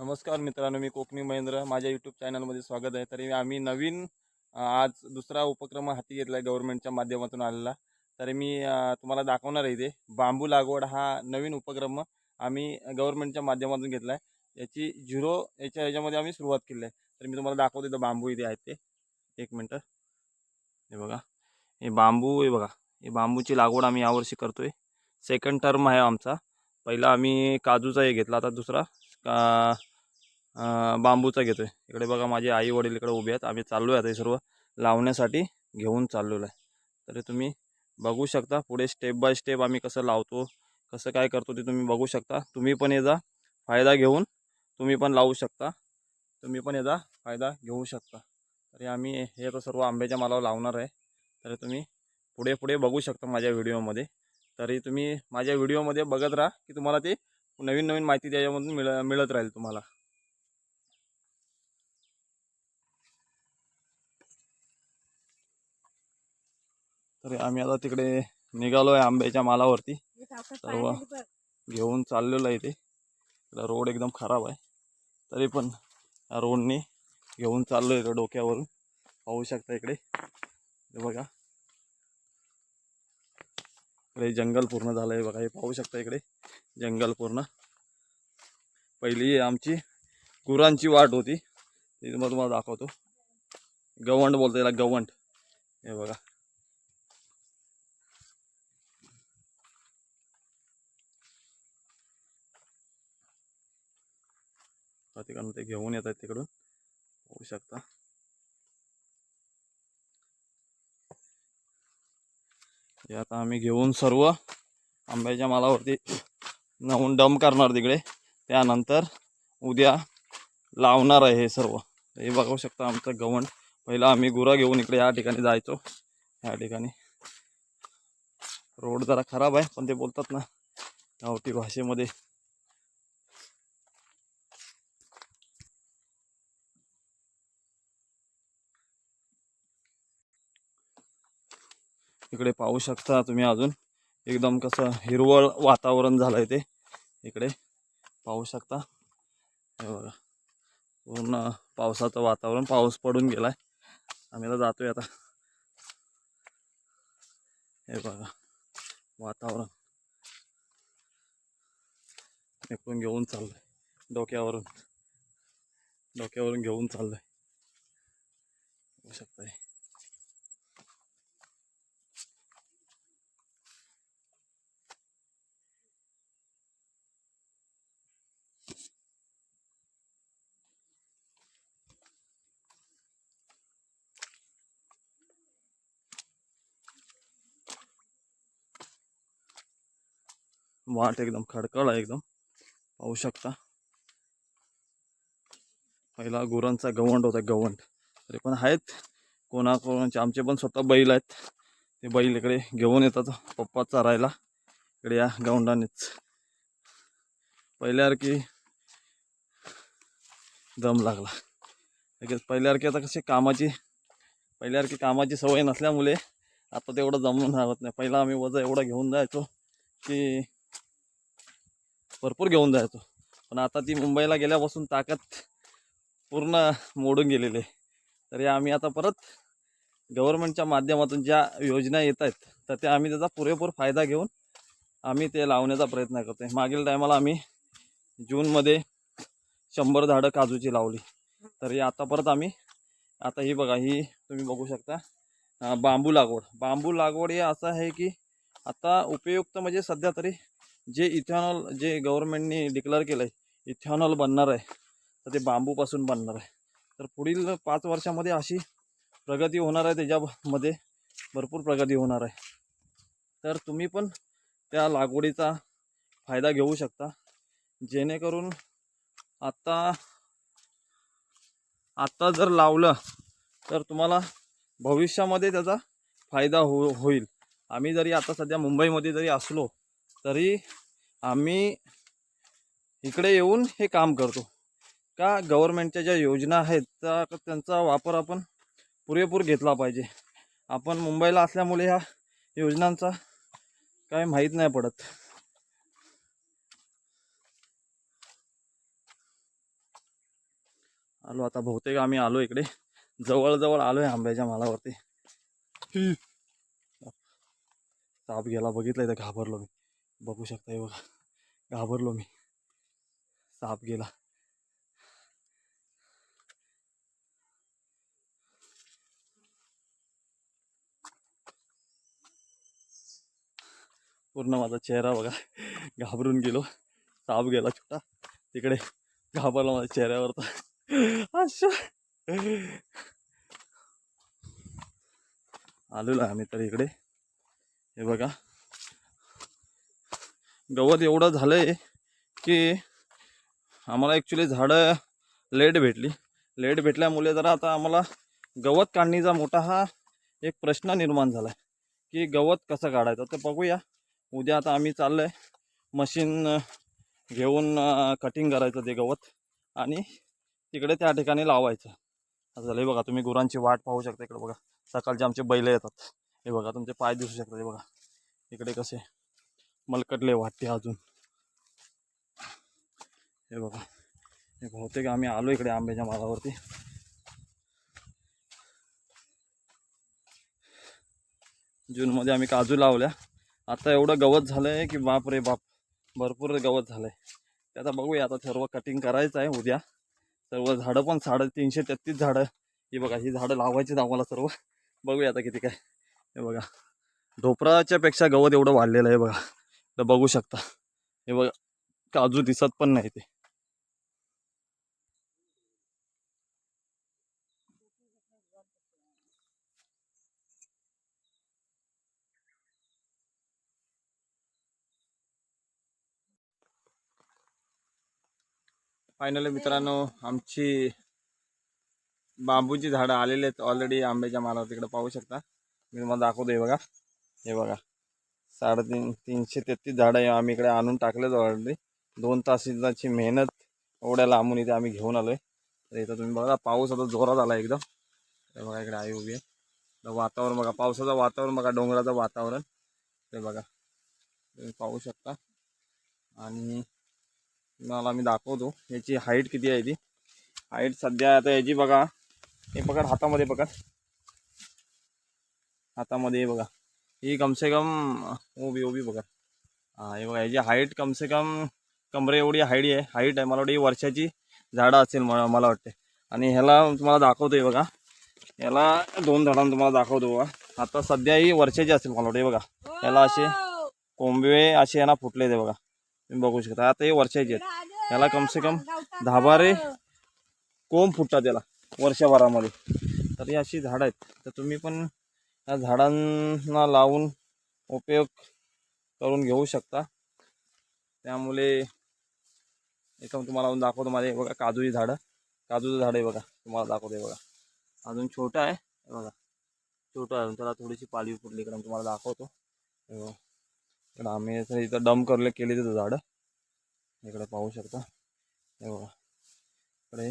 नमस्कार मित्रांनो मी कोकणी महेंद्र. माझ्या यूट्यूब चॅनलमध्ये स्वागत आहे. तरी आम्ही नवीन आज दुसरा उपक्रम हाती घेतला आहे गव्हर्नमेंटच्या माध्यमातून आलेला. तरी मी तुम्हाला दाखवणार आहे इथे. बांबू लागवड हा नवीन उपक्रम आम्ही गव्हर्नमेंटच्या माध्यमातून घेतला आहे याची झिरो याच्या ह्याच्यामध्ये आम्ही सुरुवात केली आहे. तर मी तुम्हाला दाखवतो इथं बांबू इथे आहेत ते. एक मिनटं. हे बघा. हे बांबू हे बघा. हे बांबूची लागवड आम्ही यावर्षी करतो आहे सेकंड टर्म आहे आमचा. पहिला आम्ही काजूचा हे घेतला. आता दुसरा का अं, बांबूचा घेतोय. इकडे बघा माझे आई वडील इकडे उभे आहेत. आम्ही चाललो आहे आता हे सर्व लावण्यासाठी घेऊन चाललेलो आहे. तरी तुम्ही बघू शकता पुढे स्टेप बाय स्टेप आम्ही कसं लावतो कसं काय करतो ते तुम्ही बघू शकता. तुम्ही पण याचा फायदा घेऊन तुम्ही पण लावू शकता. तुम्ही पण याचा फायदा घेऊ शकता. तरी आम्ही हे आता सर्व आंब्याच्या मालावर लावणार आहे. तर तुम्ही पुढे पुढे बघू शकता माझ्या व्हिडिओमध्ये. तरी तुम्ही माझ्या व्हिडिओमध्ये बघत राहा की तुम्हाला ते नवीन नवीन माहिती त्याच्यामधून मिळ मिळत राहील तुम्हाला. तरी आम्ही आता तिकडे निघालो आहे आंब्याच्या मालावरती. सर्व घेऊन चाललेलो आहे इथे. इकडं रोड एकदम खराब आहे. तरी पण या रोडने घेऊन चाललो आहे डोक्यावरून. पाहू शकता इकडे. बघा. इकडे जंगल पूर्ण झालं आहे बघा. हे पाहू शकता इकडे. जंगल पूर्ण. पहिली आमची गुरांची वाट होती. ती मग तुम्हाला दाखवतो. गवंड बोलतो याला गवंड. हे बघा. आता ते घेऊन येत आहेत तिकडून. होऊ शकता. हे आता आम्ही घेऊन सर्व आंब्याच्या मालावरती नवून डम करणार तिकडे. त्यानंतर उद्या लावणार आहे हे सर्व. हे बघू शकता आमचं गवंड. पहिलं आम्ही गुरा घेऊन इकडे या ठिकाणी जायचो. या ठिकाणी. रोड जरा खराब आहे पण ते बोलतात ना गावठी भाषेमध्ये. इकडे पाहू शकता तुम्ही अजून. एकदम कसं हिरवळ वातावरण झालं आहे ते. इकडे पाहू शकता. हे बघा. पूर्ण पावसाचं वातावरण पाऊस पडून गेलाय. आम्ही आता जातोय आता. हे बघा. वातावरण. इकडून घेऊन चाललंय. डोक्यावरून. डोक्यावरून घेऊन चाललंय. बघू शकता वाट एकदम खडकळ आहे एकदम. पाहू शकता. पहिला गुरांचा गवंड होता गवंड. तरी पण आहेत. कोणाकोणाचे आमचे पण स्वतः बैल आहेत. ते बैल इकडे घेऊन येतात. पप्पा चरायला. इकडे या गवंडानेच. पहिल्यासारखी दम लागला. लगेच पहिल्यासारखी आता कशी कामाची पहिल्यासारखी कामाची सवय नसल्यामुळे आता तेवढं जमून राहत नाही. पहिला आम्ही वजा एवढं घेऊन जायचो की भरपूर घेऊन जायचो. पण आता ती मुंबईला गेल्यापासून ताकद पूर्ण मोडून गेलेली आहे. तरी आम्ही आता परत गव्हर्नमेंटच्या माध्यमातून ज्या योजना येत आहेत तर त्या आम्ही त्याचा पुरेपूर फायदा घेऊन आम्ही ते लावण्याचा प्रयत्न करतो आहे मागील टायमाला आम्ही जूनमध्ये शंभर झाडं काजूची लावली. तरी आता परत आम्ही आता ही बघा ही तुम्ही बघू शकता बांबू लागवड. बांबू लागवड हे असं आहे की आता उपयुक्त म्हणजे सध्या तरी जे इथेनॉल जे गव्हर्नमेंटने डिक्लेअर केलं आहे इथेनॉल बनणार आहे. तर ते बांबूपासून बनणार आहे. तर पुढील पाच वर्षामध्ये अशी प्रगती होणार आहे त्याच्यामध्ये भरपूर प्रगती होणार आहे. तर तुम्ही पण त्या लागवडीचा फायदा घेऊ शकता. जेणेकरून आत्ता आत्ता जर लावलं तर तुम्हाला भविष्यामध्ये त्याचा फायदा हो होईल. आम्ही जरी आता सध्या मुंबईमध्ये जरी असलो तरी आम्ही इकडे येऊन हे काम करतो. का गव्हर्नमेंटच्या ज्या योजना आहेत त्या त्यांचा वापर आपण पुरेपूर घेतला पाहिजे. आपण मुंबईला असल्यामुळे ह्या योजनांचा काय माहीत नाही पडत. आलो आता बहुतेक आम्ही आलो इकडे. जवळजवळ आलो आहे आंब्याच्या मालावरती. साप गेला बघितलं इथं घाबरलो मी. बघू शकता हे बघा. घाबरलो मी. साप गेला. पूर्ण माझा चेहरा बघा. घाबरून गेलो. साप गेला छोटा. तिकडे घाबरला माझ्या चेहऱ्यावर तर अच्छा आलेलो आम्ही तर इकडे. हे बघा. गवत एवढं झालंय की आम्हाला ॲक्च्युली झाडं लेट भेटली. लेट भेटल्यामुळे जरा आता आम्हाला गवत काढणीचा मोठा हा एक प्रश्न निर्माण झाला आहे की गवत कसं काढायचं? तर बघूया. उद्या आता आम्ही चाललं आहे मशीन घेऊन कटिंग करायचं ते गवत आणि तिकडे त्या ठिकाणी लावायचं. असं झालं हे बघा तुम्ही गुरांची वाट पाहू शकता इकडे बघा. सकाळचे आमचे बैल येतात. हे बघा तुमचे पाय दिसू शकतात. हे बघा इकडे कसे? मलकटले वाटते अजून. हे बघा. हे बहुतेक आम्ही आलो इकडे आंब्याच्या मालावरती. जूनमध्ये आम्ही काजू लावल्या. आता एवढं गवत झालं आहे की बाप रे बाप. भरपूर गवत झालं आहे ते आता बघूया आता सर्व कटिंग करायचं आहे उद्या. सर्व झाडं पण साडेतीनशे तेहतीस झाडं. ही बघा ही झाडं लावायची आम्हाला सर्व. बघूया आता किती काय. हे बघा. ढोपराच्या पेक्षा गवत एवढं वाढलेलं आहे बघा. तर बघू शकता. हे बघा काजू दिसत पण नाही ते. फायनली मित्रांनो आमची बांबूची झाडं आलेली आहेत ऑलरेडी आंब्याच्या माला तिकडे पाहू शकता. मी तुम्हाला दाखवतो हे बघा. हे बघा. साडेतीन तीनशे तेहतीस झाडं आम्ही इकडे आणून टाकलेच ऑलरेडी दोन तासाची मेहनत एवढ्या लांबून इथे आम्ही घेऊन आलोय. तर इथं तुम्ही बघा पाऊस आता जोरात आला एकदम. बघा इकडे आई उभी आहे. तर वातावरण बघा पावसाचं वातावरण बघा डोंगराचं वातावरण. ते बघा तुम्ही पाहू शकता. आणि तुम्हाला मी दाखवतो याची हाईट किती आहे ती. हाईट सध्या आता याची बघा हे पकड हातामध्ये पकड. हातामध्ये बघा. ही कमसे कम उभी उभी बघा. हां हे बघा याची हाईट कमसे कम कमरे एवढी हाईट आहे. हाईट आहे मला वाटतं ही वर्षाची झाडं असेल मला मला वाटते. आणि ह्याला तुम्हाला दाखवतो आहे बघा. याला दोन झाडांना तुम्हाला दाखवतो बघा. आता सध्या ही वर्षाची असेल मला वाटतं बघा. याला असे कोंबे असे यांना फुटले ते बघा. तुम्ही बघू शकता. आता हे वर्षाचे आहेत. याला कमसे कम दहा बारे कोंब फुटतात याला वर्षभरामध्ये. तर ही अशी झाडं आहेत. तर तुम्ही पण या झाडांना लावून उपयोग करून घेऊ शकता. त्यामुळे एकदम तुम्हाला लावून दाखवतो माझे. बघा काजूची झाडं. काजूचं झाड आहे बघा तुम्हाला दाखवतो आहे बघा. अजून छोटं आहे. बघा छोटं आहे. अजून त्याला थोडीशी पालवी फुटली इकडं तुम्हाला दाखवतो. इकडं आम्ही असं इथं डम करले केले तिथं झाडं. इकडे पाहू शकता. हे बघा. इकडे.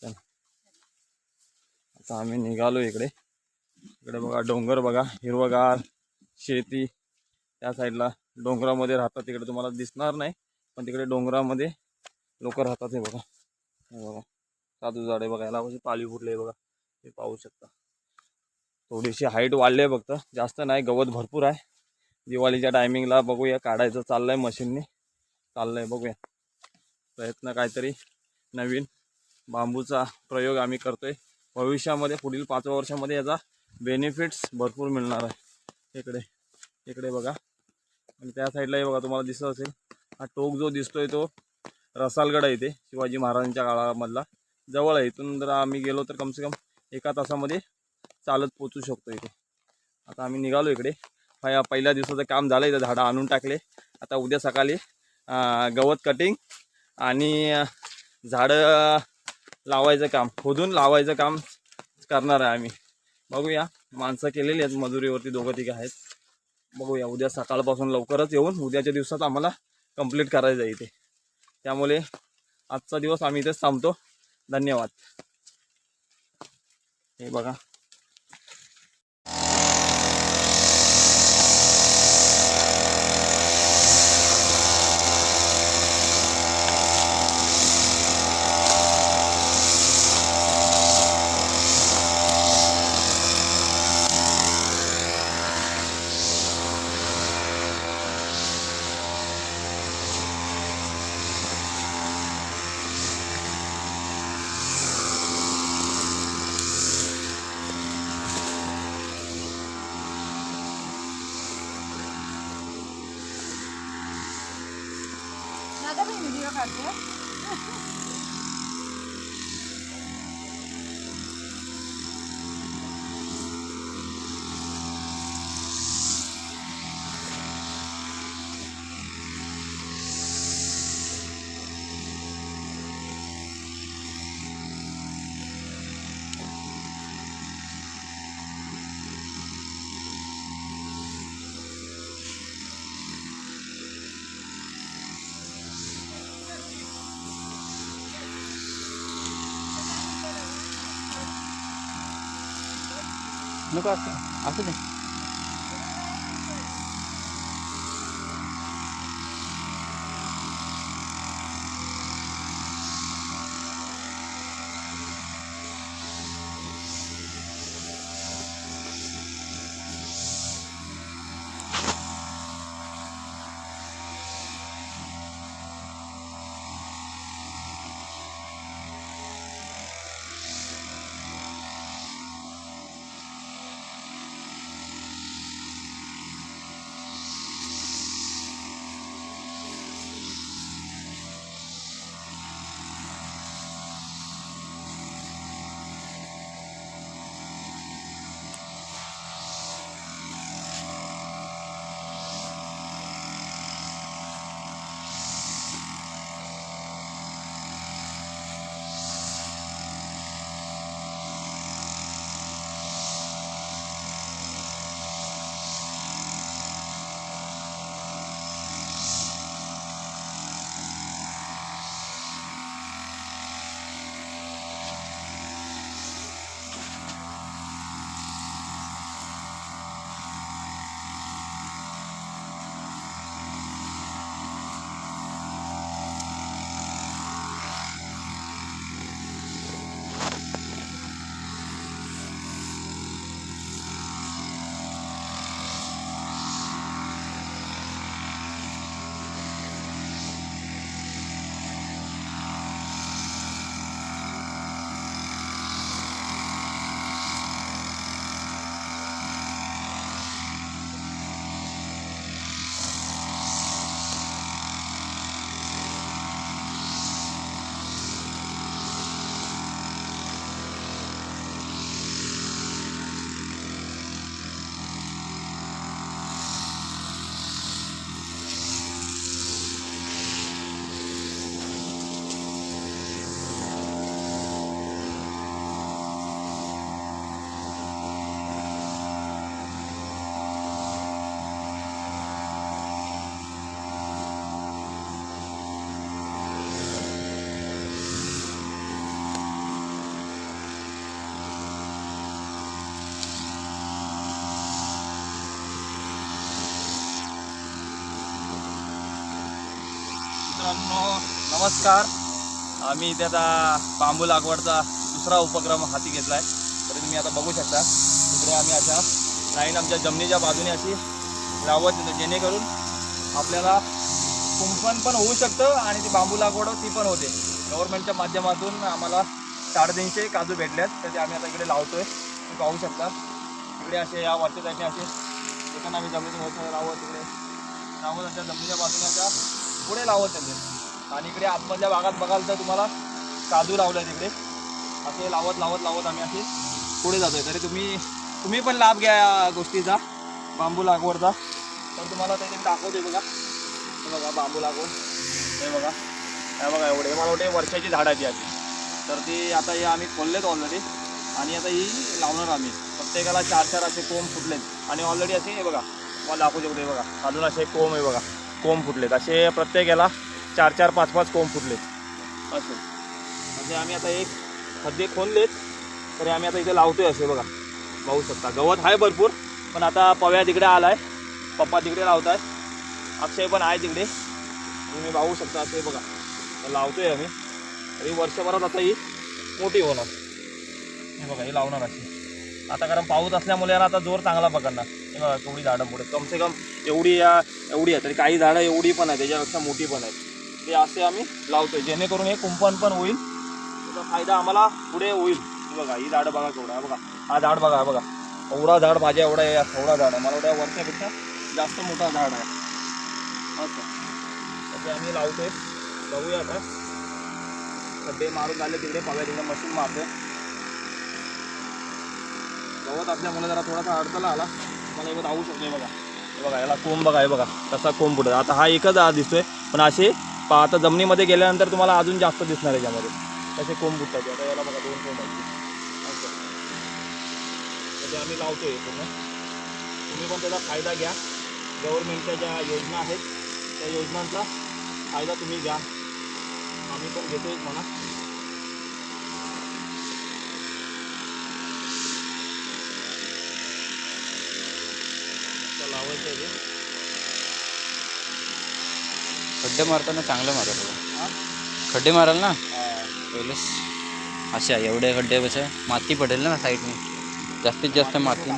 चल. आता आम्ही निघालो इकडे. इकडे बघा डोंगर बघा हिरवगार शेती. त्या साईडला डोंगरामध्ये राहतात तिकडे तुम्हाला दिसणार नाही पण तिकडे डोंगरामध्ये लोक राहतात हे बघा. हे बघा साधू झाडे बघा याला म्हणजे पाळी फुटले बघा. हे पाहू शकता. थोडीशी हाईट वाढली आहे फक्त जास्त नाही गवत भरपूर आहे. दिवाळीच्या टायमिंगला बघूया काढायचं चाललंय मशीनने. चाललंय बघूया. प्रयत्न काहीतरी नवीन बांबूचा प्रयोग आम्ही करतोय. भविष्यामध्ये पुढील पाच वर्षामध्ये याचा बेनिफिट्स भरपूर मिळणार आहे. इकडे इकडे बघा. आणि त्या साईडलाही बघा तुम्हाला दिसत असेल. हा टोक जो दिसतोय तो रसालगड आहे इथे शिवाजी महाराजांच्या काळामधला. जवळ आहे. इथून जर आम्ही गेलो तर कमसे कम एका तासामध्ये चालत पोचू शकतो इथे. आता आम्ही निघालो इकडे. पहि- पहिल्या दिवसाचं काम झालं इथं झाडं आणून टाकले. आता उद्या सकाळी गवत कटिंग आणि झाडं लावायचं काम. खोदून लावायचं काम करणार आहे आम्ही. बघूया. माणसं केलेली आहेत मजुरीवरती दोघं तिघं आहेत. बघूया उद्या सकाळपासून लवकरच येऊन उद्याच्या दिवसात आम्हाला कंप्लीट करायचं आहे इथे. त्यामुळे आजचा दिवस आम्ही इथेच थांबतो. धन्यवाद. हे बघा आता मी व्हिडिओ काढते नको असं असू दे नमस्कार. आम्ही इथे आता बांबू लागवडचा दुसरा उपक्रम हाती घेतला आहे तर तुम्ही आता बघू शकता. तिकडे आम्ही अशा लाईन आमच्या जमिनीच्या बाजूने अशी लावत येतो. जेणेकरून आपल्याला कुंपण पण होऊ शकतं आणि ती बांबू लागवड ती पण होते. गव्हर्नमेंटच्या माध्यमातून आम्हाला साडेतीनशे काजू भेटल्यात तर ते आम्ही आता इकडे लावतो तुम्ही पाहू शकता. इकडे असे या वरच्या साईडने असे एकांना आम्ही जमिनीत वरच्या लावत तिकडे लावत आमच्या जमिनीच्या बाजूने अशा पुढे लावत त्यांचे आणि इकडे आतमधल्या भागात बघाल तर तुम्हाला काजू लावलं आहे तिकडे असे लावत लावत लावत आम्ही असे पुढे जातोय. तरी तुम्ही तुम्ही पण लाभ घ्या या गोष्टीचा. बांबू लागवडचा. तर तुम्हाला ते दाखवते बघा. हे बघा बांबू लागवड. हे बघा. हे बघा एवढे. मला वाटते वर्षाची झाडं आहे ती तर ती आता हे आम्ही खोललेत ऑलरेडी आणि आता ही लावणार आम्ही. प्रत्येकाला चार चार असे कोंब फुटलेत. आणि ऑलरेडी असे हे बघा. मला दाखवू शकतो हे बघा. अजून असे कोंब आहे बघा. कोंब फुटलेत. असे प्रत्येकाला चार चार पाच पाच कोंब फुटलेत असे. म्हणजे आम्ही आता एक खड्डे खोललेत तरी आम्ही आता इथे लावतोय असे बघा. पाहू शकता. गवत आहे भरपूर पण आता पव्या तिकडे आलाय. पप्पा तिकडे लावताय अक्षय पण आहे तिकडे. तुम्ही पाहू शकता असे बघा. लावतोय आम्ही. तरी वर्षभरात आता ही मोठी होणार. हे बघा ही लावणार अशी. आता कारण पाऊस असल्यामुळे याला आता जोर चांगला पकडणार. हे बघा केवढी झाडं पुढे कमसे कम एवढी या एवढी आहे तरी काही झाडं एवढी पण आहे त्याच्यापेक्षा मोठी पण आहेत. ते असे आम्ही लावतोय. जेणेकरून हे कुंपण पण होईल. त्याचा फायदा आम्हाला पुढे होईल. बघा ही झाडं बघा केवढा. आहे बघा हा झाड बघा बघा. एवढा झाड माझ्या एवढा आहे एवढा झाड आहे. मला एवढ्या वर्षापेक्षा जास्त मोठा झाड आहे. असं. ते आम्ही लावतोय. बघूया आता. खड्डे मारून झाले तिकडे पाव्या तिकडे मशीन मारतोय. गवत असल्यामुळे जरा थोडासा अडथळा आला. मला एक धावू शकतो बघा. बघा याला कोंब बघा हे बघा. कसा कोंब फुटत आता हा एकच आज दिसतोय पण असे पा आता जमिनीमध्ये गेल्यानंतर तुम्हाला अजून जास्त दिसणार याच्यामध्ये. कसे कोंब फुटतात आता याला बघा दोन कोंब आहेत. म्हणजे आम्ही लावतो आम्ही पूर्ण. तुम्ही पण त्याचा फायदा घ्या. गव्हर्नमेंटच्या ज्या योजना आहेत त्या योजनांचा फायदा तुम्ही घ्या. आम्ही पण घेतो आहे म्हणा. लावायचं आहे. ते. खड्डे मारताना चांगलं मारत खड्डे माराल ना? पहिलेच. अशा एवढे खड्डे कसं माती पडेल ना साईडने. जास्तीत जास्त माती.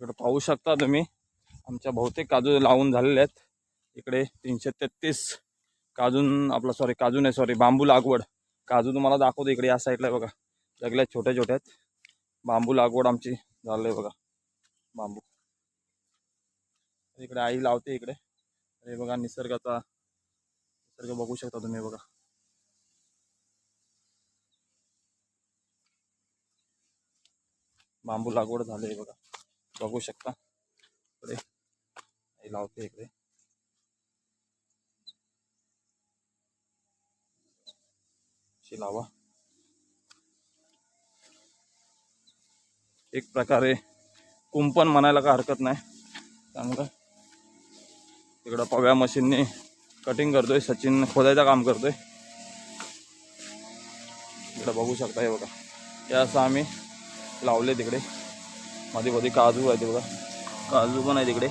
इकडे पाहू शकता तुम्ही. आमच्या बहुतेक काजू लावून झालेले आहेत. इकडे तीनशे तेहतीस काजून आपला सॉरी काजू नाही सॉरी बांबू लागवड. काजू तुम्हाला दाखवतो इकडे या साईडला बघा. सगळ्या छोट्या छोट्या आहेत. बांबू लागवड आमची झालं आहे बघा. बांबू. इकडे आई लावते इकडे. हे बघा निसर्गाचा निसर्ग बघू शकता तुम्ही बघा. बांबू लागवड झाले बघा. बघू शकता. इकडे लावते इकडे. लावा. एक प्रकारे कुंपण म्हणायला काय हरकत नाही. चांगलं. तिकडं पव्या मशीनने कटिंग करतोय सचिन खोदायचं काम करतोय. इकडं बघू शकता हे बघा. हे असं आम्ही लावले तिकडे. मध्ये मध्ये काजू आहे ते बघा. काजू पण आहे तिकडे.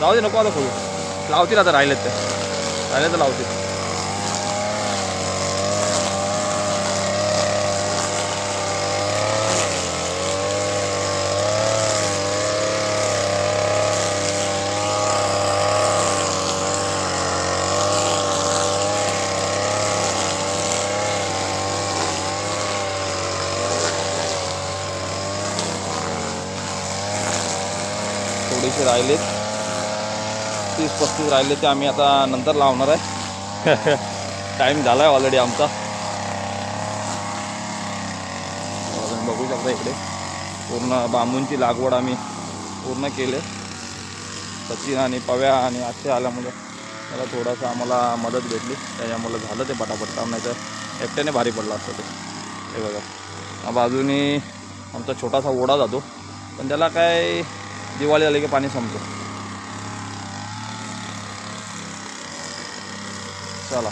जाऊ दे नको आता खोलू. लावतील आता राहिलेत ते. राहिले तर लावतील. थोडेसे राहिलेत तीस पस्तीस राहिले ते आम्ही आता नंतर लावणार आहे. टाईम झाला आहे ऑलरेडी आमचा. बघू शकता इकडे. पूर्ण बांबूंची लागवड आम्ही पूर्ण केले. सचिन आणि पव्या आणि आशे आल्यामुळे त्याला थोडंसं आम्हाला मदत भेटली. त्याच्यामुळे झालं ते पटापट काम नाही तर एकट्याने भारी पडलं असतं ते. हे बघा. बाजूनी आमचा छोटासा ओढा जातो. पण त्याला काय दिवाळी झाली की पाणी संपतो. चला.